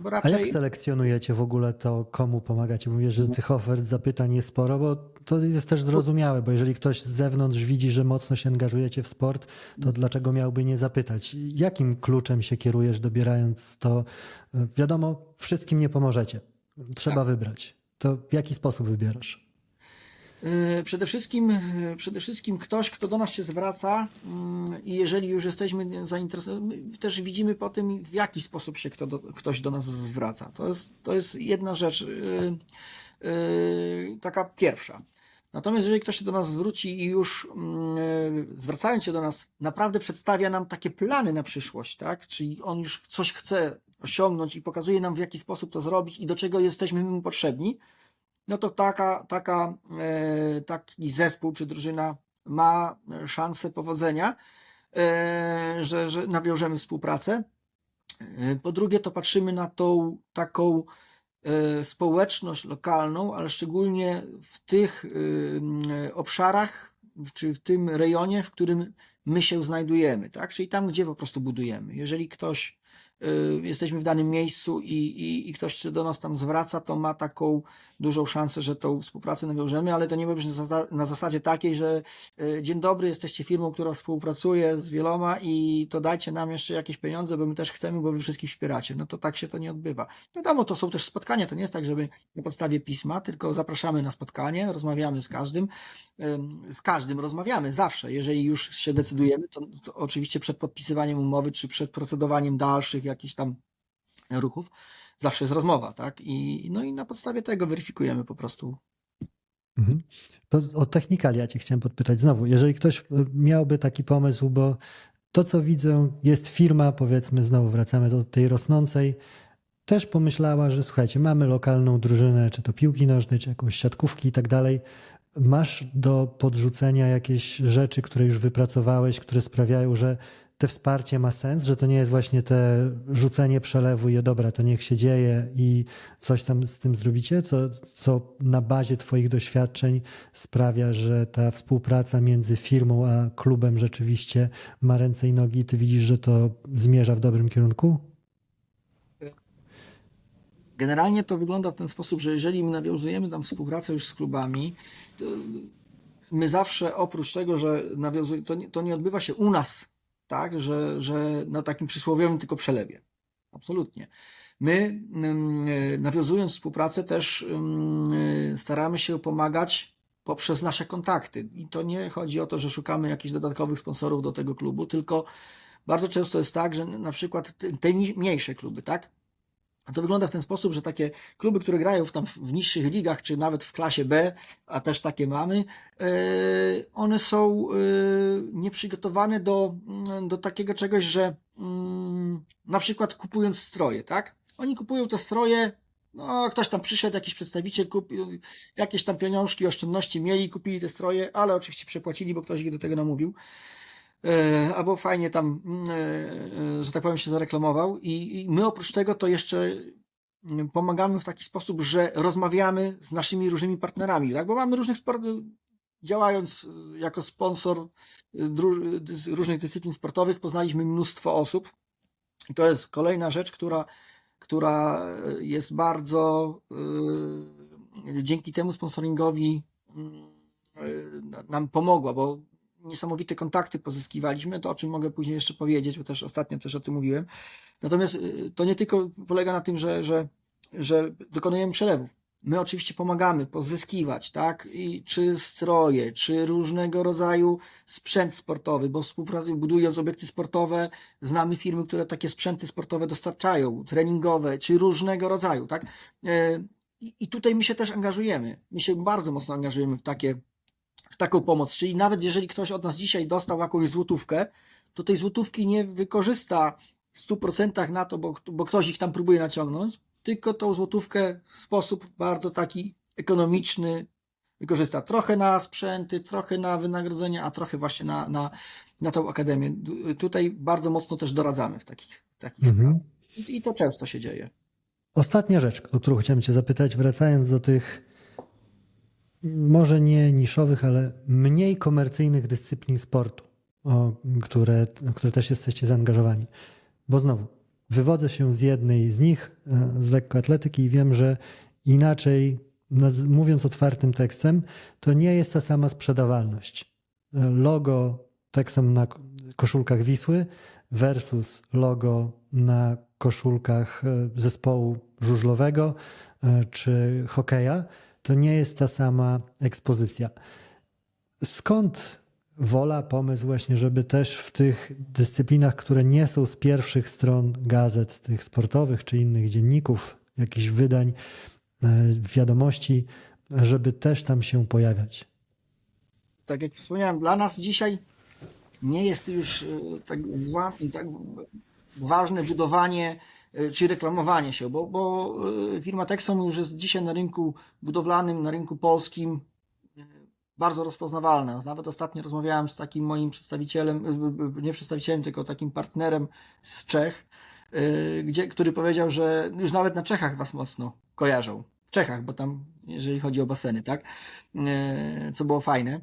Bo A raczej jak selekcjonujecie w ogóle to, komu pomagacie? Mówię, że tych ofert, zapytań jest sporo, bo to jest też zrozumiałe, bo jeżeli ktoś z zewnątrz widzi, że mocno się angażujecie w sport, to dlaczego miałby nie zapytać? Jakim kluczem się kierujesz, dobierając to? Wiadomo, wszystkim nie pomożecie. Trzeba wybrać. To w jaki sposób wybierasz? Yy, Przede wszystkim, yy, przede wszystkim ktoś, kto do nas się zwraca yy, i jeżeli już jesteśmy zainteresowani, też widzimy po tym, w jaki sposób się kto do, ktoś do nas zwraca. To jest, to jest jedna rzecz, yy, taka pierwsza. Natomiast jeżeli ktoś się do nas zwróci i już yy, zwracając się do nas, naprawdę przedstawia nam takie plany na przyszłość, tak? Czyli on już coś chce osiągnąć i pokazuje nam, w jaki sposób to zrobić i do czego jesteśmy mu potrzebni, no to taka, taka, e, taki zespół czy drużyna ma szansę powodzenia, e, że, że nawiążemy współpracę. E, Po drugie, to patrzymy na tą taką społeczność lokalną, ale szczególnie w tych obszarach, czy w tym rejonie, w którym my się znajdujemy, tak? Czyli tam, gdzie po prostu budujemy. Jeżeli ktoś jesteśmy w danym miejscu i, i, i ktoś się do nas tam zwraca, to ma taką dużą szansę, że tą współpracę nawiążemy, ale to nie być na, zasa- na zasadzie takiej, że y, dzień dobry, jesteście firmą, która współpracuje z wieloma i to dajcie nam jeszcze jakieś pieniądze, bo my też chcemy, bo wy wszystkich wspieracie. No to tak się to nie odbywa. Wiadomo, to są też spotkania, to nie jest tak, żeby na podstawie pisma, tylko zapraszamy na spotkanie, rozmawiamy z każdym, Ym, z każdym rozmawiamy zawsze. Jeżeli już się decydujemy, to, to oczywiście przed podpisywaniem umowy, czy przed procedowaniem dalszych jakichś tam ruchów, zawsze jest rozmowa, tak? I, no i na podstawie tego weryfikujemy po prostu. Mhm. To o technikalia cię chciałem podpytać znowu. Jeżeli ktoś y, miałby taki pomysł, bo to co widzę, jest firma, powiedzmy, znowu wracamy do tej rosnącej, też pomyślała, że słuchajcie, mamy lokalną drużynę, czy to piłki nożnej, czy jakąś siatkówki i tak dalej. Masz do podrzucenia jakieś rzeczy, które już wypracowałeś, które sprawiają, że te wsparcie ma sens, że to nie jest właśnie te rzucenie przelewu i dobra, to niech się dzieje i coś tam z tym zrobicie, co, co na bazie Twoich doświadczeń sprawia, że ta współpraca między firmą a klubem rzeczywiście ma ręce i nogi i Ty widzisz, że to zmierza w dobrym kierunku? Generalnie to wygląda w ten sposób, że jeżeli my nawiązujemy tam współpracę już z klubami, to my zawsze oprócz tego, że nawiązuje, to, nie, to nie odbywa się u nas, tak, że, że na takim przysłowiowym tylko przelewie. Absolutnie. My mm, e, nawiązując współpracę też mm, e, staramy się pomagać poprzez nasze kontakty. I to nie chodzi o to, że szukamy jakichś dodatkowych sponsorów do tego klubu, tylko bardzo często jest tak, że na przykład te, te ni- mniejsze kluby, tak? To wygląda w ten sposób, że takie kluby, które grają w, tam w niższych ligach, czy nawet w klasie B, a też takie mamy, e, one są e, nieprzygotowane do, mm, do takiego czegoś, że mm, na przykład kupując stroje, tak? Oni kupują te stroje, no ktoś tam przyszedł, jakiś przedstawiciel, kupił, jakieś tam pieniążki, oszczędności mieli, kupili te stroje, ale oczywiście przepłacili, bo ktoś ich do tego namówił. E, albo fajnie tam, mm, e, e, że tak powiem, się zareklamował. I, my oprócz tego to jeszcze mm, pomagamy w taki sposób, że rozmawiamy z naszymi różnymi partnerami, tak? Bo mamy różnych sport, działając jako sponsor różnych dyscyplin sportowych, poznaliśmy mnóstwo osób. I to jest kolejna rzecz, która, która jest bardzo e, dzięki temu sponsoringowi e, nam pomogła, bo niesamowite kontakty pozyskiwaliśmy, to o czym mogę później jeszcze powiedzieć, bo też ostatnio też o tym mówiłem. Natomiast y, to nie tylko polega na tym, że, że, że dokonujemy przelewów. My oczywiście pomagamy pozyskiwać, tak, i czy stroje, czy różnego rodzaju sprzęt sportowy, bo budując obiekty sportowe, znamy firmy, które takie sprzęty sportowe dostarczają, treningowe, czy różnego rodzaju, tak. E, i tutaj my się też angażujemy. My się bardzo mocno angażujemy w takie w taką pomoc. Czyli nawet jeżeli ktoś od nas dzisiaj dostał jakąś złotówkę, to tej złotówki nie wykorzysta w 100% na to, bo, bo ktoś ich tam próbuje naciągnąć, tylko tą złotówkę w sposób bardzo taki ekonomiczny wykorzysta. Trochę na sprzęty, trochę na wynagrodzenie, a trochę właśnie na, na, na tą akademię. Tutaj bardzo mocno też doradzamy w takich, takich Mhm. sprawach. I, I to często się dzieje. Ostatnia rzecz, o którą chciałem Cię zapytać, wracając do tych może nie niszowych, ale mniej komercyjnych dyscyplin sportu, o które, które też jesteście zaangażowani. Bo znowu, wywodzę się z jednej z nich, e, z lekkoatletyki i wiem, że inaczej, mówiąc otwartym tekstem, to nie jest ta sama sprzedawalność. E, Logo samo na koszulkach Wisły versus logo na koszulkach e, zespołu żużlowego czy hokeja, to nie jest ta sama ekspozycja. Skąd wola, pomysł właśnie, żeby też w tych dyscyplinach, które nie są z pierwszych stron gazet tych sportowych czy innych dzienników, jakichś wydań, e, wiadomości, żeby też tam się pojawiać? tak jak wspomniałem, dla nas dzisiaj nie jest już e, tak, zła, tak ważne budowanie czy reklamowanie się, bo, bo e, firma Texon już jest dzisiaj na rynku budowlanym, na rynku polskim e, bardzo rozpoznawalna. Nawet ostatnio rozmawiałem z takim moim przedstawicielem, e, nie przedstawicielem, tylko takim partnerem z Czech, e, gdzie, który powiedział, że już nawet na Czechach was mocno kojarzą. W Czechach, bo tam, jeżeli chodzi o baseny, tak? E, Co było fajne.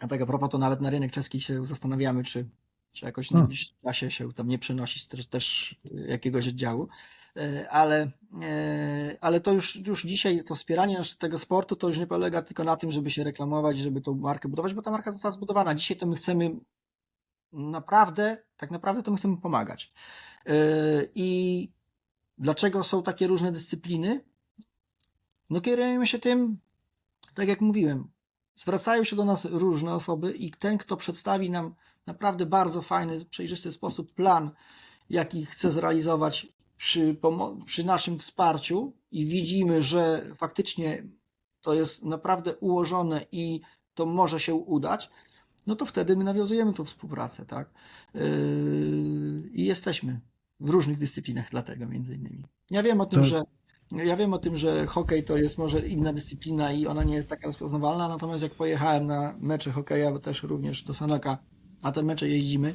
A tak a propos, to nawet na rynek czeski się zastanawiamy, czy, czy jakoś w najbliższym czasie się tam nie przenosić też, jakiegoś oddziału. E, Ale, e, ale to już, już dzisiaj to wspieranie tego sportu to już nie polega tylko na tym, żeby się reklamować, żeby tą markę budować, bo ta marka została zbudowana. Dzisiaj to my chcemy naprawdę, tak naprawdę to my chcemy pomagać. E, I dlaczego są takie różne dyscypliny? No kierujemy się tym, tak jak mówiłem, zwracają się do nas różne osoby i ten, kto przedstawi nam naprawdę bardzo fajny, przejrzysty sposób plan, jaki chce zrealizować przy, przy naszym wsparciu i widzimy, że faktycznie to jest naprawdę ułożone i to może się udać, no to wtedy my nawiązujemy tą współpracę, tak? Yy, I jesteśmy w różnych dyscyplinach dlatego między innymi. Ja wiem o tym, To- że ja wiem o tym, że hokej to jest może inna dyscyplina i ona nie jest taka rozpoznawalna, natomiast jak pojechałem na mecze hokeja, bo też również do Sanoka, a te mecze jeździmy,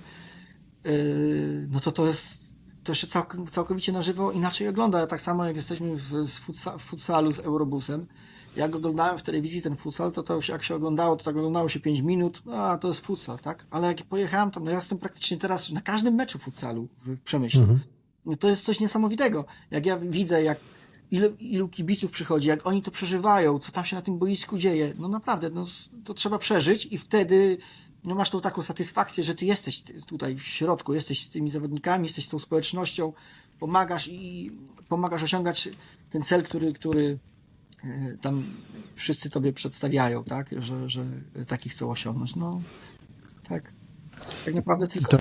yy, no to to jest, to się całk- całkowicie na żywo inaczej ogląda. Tak samo jak jesteśmy w, z futsa, w futsalu z Eurobusem. Jak oglądałem w telewizji ten futsal, to, to jak się oglądało, to tak oglądało się 5 minut, no, a to jest futsal, tak? Ale jak pojechałem tam, no ja jestem praktycznie teraz na każdym meczu futsalu w, Przemyślu. Mhm. To jest coś niesamowitego. Jak ja widzę, jak ilu, ilu kibiców przychodzi, jak oni to przeżywają, co tam się na tym boisku dzieje, no naprawdę, no, to trzeba przeżyć i wtedy no, masz tą taką satysfakcję, że ty jesteś tutaj w środku, jesteś z tymi zawodnikami, jesteś z tą społecznością, pomagasz i pomagasz osiągać ten cel, który, który e, tam wszyscy tobie przedstawiają, tak, że, że taki chcą osiągnąć. No, tak. Tak naprawdę tylko